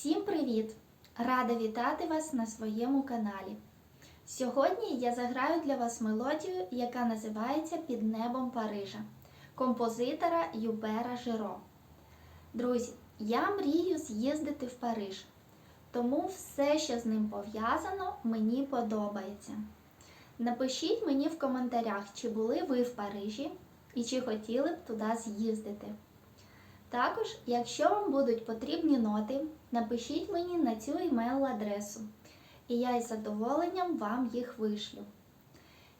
Всім привіт! Рада вітати вас на своєму каналі. Сьогодні я заграю для вас мелодію, яка називається Під небом Парижа композитора Юбера Жиро. Друзі, я мрію з'їздити в Париж, тому все, що з ним пов'язано, мені подобається. Напишіть мені в коментарях, чи були ви в Парижі і чи хотіли б туди з'їздити. Також, якщо вам будуть потрібні ноти, напишіть мені на цю емейл-адресу, і я із задоволенням вам їх вишлю.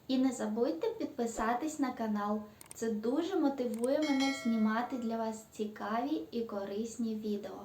І не забудьте підписатись на канал. Це дуже мотивує мене знімати для вас цікаві і корисні відео.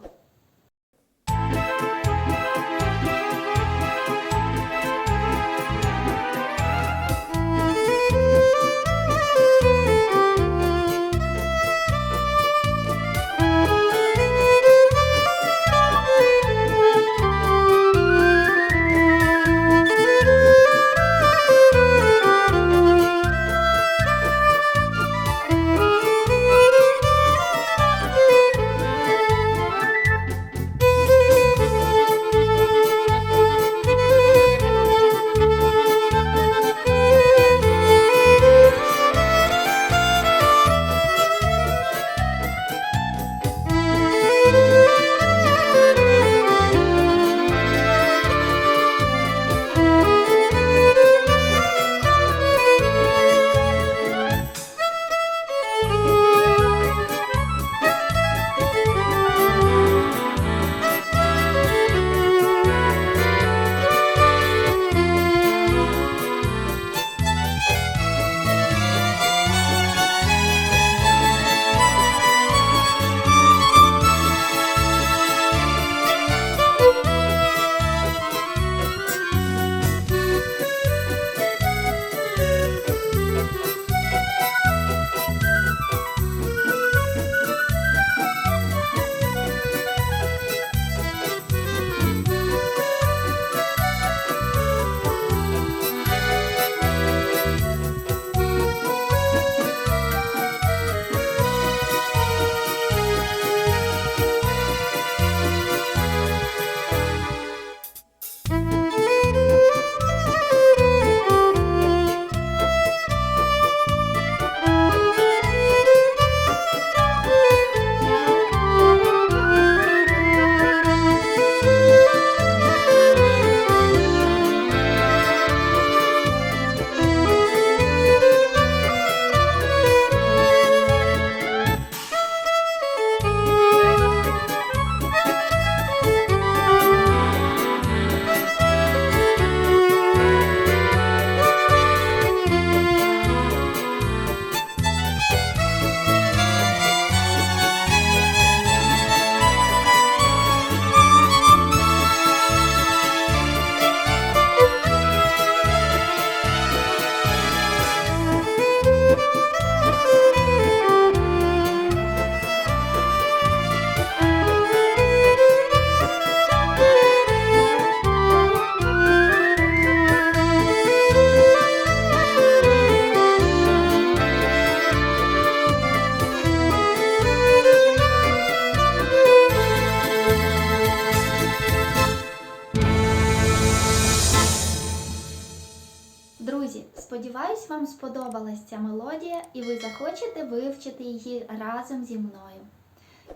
Сподіваюсь, вам сподобалась ця мелодія і ви захочете вивчити її разом зі мною.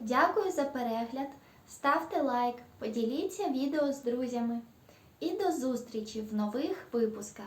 Дякую за перегляд, ставте лайк, поділіться відео з друзями і до зустрічі в нових випусках.